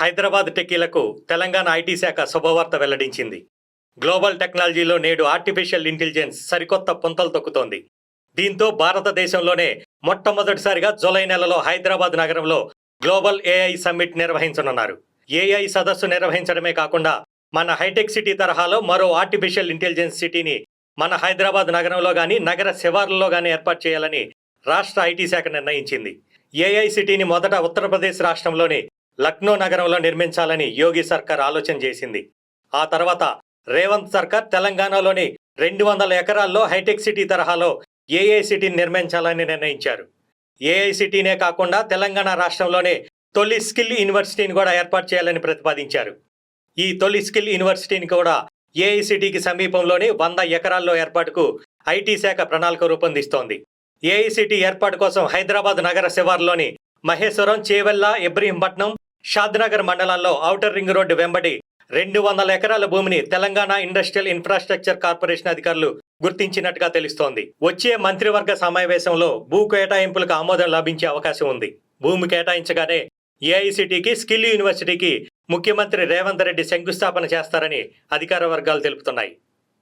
Hyderabad టెక్కీలకు Telangana IT శాఖ శుభవార్త వెల్లడించింది. గ్లోబల్ టెక్నాలజీలో నేడు ఆర్టిఫిషియల్ ఇంటెలిజెన్స్ సరికొత్త పుంతలు తొక్కుతోంది. దీంతో భారతదేశంలోనే మొట్టమొదటిసారిగా జూలై నెలలో హైదరాబాద్ నగరంలో గ్లోబల్ ఏఐ సమ్మిట్ నిర్వహించనున్నారు. ఏఐ సదస్సు నిర్వహించడమే కాకుండా మన హైటెక్ సిటీ తరహాలో మరో ఆర్టిఫిషియల్ ఇంటెలిజెన్స్ సిటీని మన హైదరాబాద్ నగరంలో కానీ నగర శివార్లలో కానీ ఏర్పాటు చేయాలని రాష్ట్ర ఐటీ శాఖ నిర్ణయించింది. ఏఐ సిటీని మొదట ఉత్తరప్రదేశ్ రాష్ట్రంలోని లక్నో నగరంలో నిర్మించాలని యోగి సర్కార్ ఆలోచన చేసింది. ఆ తర్వాత రేవంత్ సర్కార్ తెలంగాణలోని రెండు వందల ఎకరాల్లో హైటెక్ సిటీ తరహాలో ఏఐ సిటీని నిర్మించాలని నిర్ణయించారు. ఏఐ సిటీనే కాకుండా తెలంగాణ రాష్ట్రంలోనే తొలి స్కిల్ యూనివర్సిటీని కూడా ఏర్పాటు చేయాలని ప్రతిపాదించారు. ఈ తొలి స్కిల్ యూనివర్సిటీని కూడా ఏఐసిటీకి సమీపంలోని వంద ఎకరాల్లో ఏర్పాటుకు ఐటీ శాఖ ప్రణాళిక రూపొందిస్తోంది. ఏఐసిటీ ఏర్పాటు కోసం హైదరాబాద్ నగర శివార్లోని మహేశ్వరం చేవెల్ల ఇబ్రహీంపట్నం షాద్నగర్ మండలాల్లో ఔటర్ రింగ్ రోడ్డు వెంబడి రెండు వందల ఎకరాల భూమిని తెలంగాణ ఇండస్ట్రియల్ ఇన్ఫ్రాస్ట్రక్చర్ కార్పొరేషన్ అధికారులు గుర్తించినట్టుగా తెలుస్తోంది. వచ్చే మంత్రివర్గ సమావేశంలో భూ కేటాయింపులకు ఆమోదం లభించే అవకాశం ఉంది. భూమి కేటాయించగానే ఏఐసిటికి స్కిల్ యూనివర్సిటీకి ముఖ్యమంత్రి రేవంత్ రెడ్డి శంకుస్థాపన చేస్తారని అధికార వర్గాలు తెలుపుతున్నాయి.